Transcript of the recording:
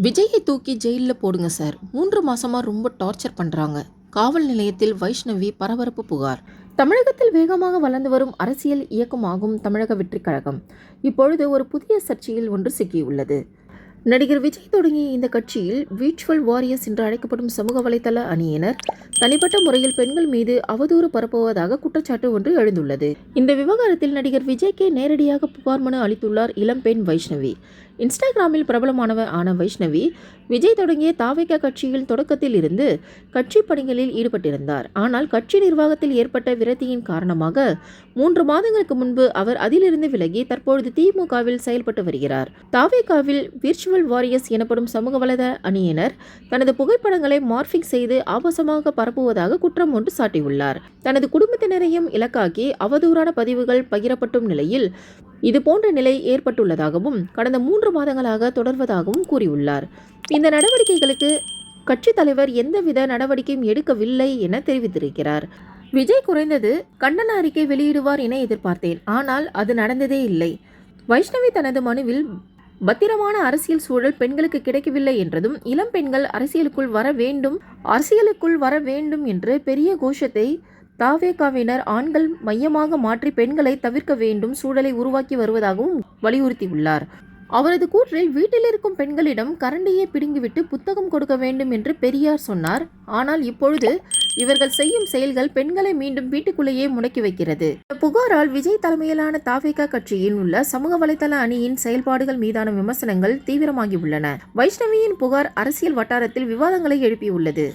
விஜயை தூக்கி ஜெயிலில் போடுங்க சார். மூன்று மாசமா ரொம்ப டார்ச்சர் பண்ணுறாங்க காவல் நிலையத்தில் வைஷ்ணவி பரபரப்பு புகார். தமிழகத்தில் வேகமாக வளர்ந்து வரும் அரசியல் இயக்கமாகும் தமிழக வெற்றிக் கழகம். இப்பொழுது ஒரு புதிய சர்ச்சையில் ஒன்று சிக்கியுள்ளது. நடிகர் விஜய் தொடங்கிய இந்த கட்சியில் வீச்சுவல் வாரியர்ஸ் என்று அழைக்கப்படும் சமூக வலைதள அணியினர் தனிப்பட்ட முறையில் பெண்கள் மீது அவதூறு பரப்புவதாக குற்றச்சாட்டு ஒன்று எழுந்துள்ளது. இந்த விவகாரத்தில் நடிகர் விஜய்க்கே நேரடியாக புகார் மனு அளித்துள்ளார் இளம்பெண் வைஷ்ணவி. இன்ஸ்டாகிராமில் பிரபலமானவர் ஆன வைஷ்ணவி விஜய் தொடங்கிய தாவேகா கட்சியில் தொடக்கத்தில் இருந்து கட்சி பணிகளில் ஈடுபட்டிருந்தார். ஆனால் கட்சி நிர்வாகத்தில் ஏற்பட்ட விரத்தியின் காரணமாக மூன்று மாதங்களுக்கு முன்பு அவர் அதிலிருந்து விலகி தற்பொழுது திமுகவில் செயல்பட்டு வருகிறார். தாவேகாவில் விர்ச்சுவல் வாரியர்ஸ் எனப்படும் சமூக வலத அணியினர் தனது புகைப்படங்களை மார்பிங் செய்து ஆபாசமாக பரப்புவதாக குற்றம் ஒன்று சாட்டியுள்ளார். தனது குடும்பத்தினரையும் இலக்காக்கி அவதூறான பதிவுகள் பகிரப்பட்டும் நிலையில் இது போன்ற நிலை ஏற்பட்டுள்ளதாகவும் கடந்த மூன்று மாதங்களாக தொடர்வதாகவும் கூறியுள்ளார். இந்த நடவடிக்கைகளுக்கு கட்சித் தலைவர் எந்தவித நடவடிக்கையும் எடுக்கவில்லை என தெரிவித்திருக்கிறார். விஜய் குறைந்தது கண்டன அறிக்கை வெளியிடுவார் என எதிர்பார்த்தேன். ஆனால் அது நடந்ததே இல்லை. வைஷ்ணவி தனது மனுவில் பத்திரமான அரசியல் சூழல் பெண்களுக்கு கிடைக்கவில்லை என்றதும் இளம் பெண்கள் அரசியலுக்குள் வர வேண்டும் அரசியலுக்குள் வர வேண்டும் என்று பெரிய கோஷத்தை தாவேகாவினர் ஆண்கள் மையமாக மாற்றி பெண்களை தவிர்க்க வேண்டும் சூழலை உருவாக்கி வருவதாகவும் வலியுறுத்தியுள்ளார். அவரது கூற்றில் வீட்டில் இருக்கும் பெண்களிடம் கரண்டியை பிடுங்கிவிட்டு புத்தகம் கொடுக்க வேண்டும் என்று பெரியார் சொன்னார். ஆனால் இப்பொழுது இவர்கள் செய்யும் செயல்கள் பெண்களை மீண்டும் வீட்டுக்குள்ளேயே முடக்கி வைக்கிறது. இந்த புகாரால் விஜய் தலைமையிலான தாவேகா கட்சியில் உள்ள சமூக வலைதள அணியின் செயல்பாடுகள் மீதான விமர்சனங்கள் தீவிரமாகியுள்ளன. வைஷ்ணவியின் புகார் அரசியல் வட்டாரத்தில் விவாதங்களை எழுப்பியுள்ளது.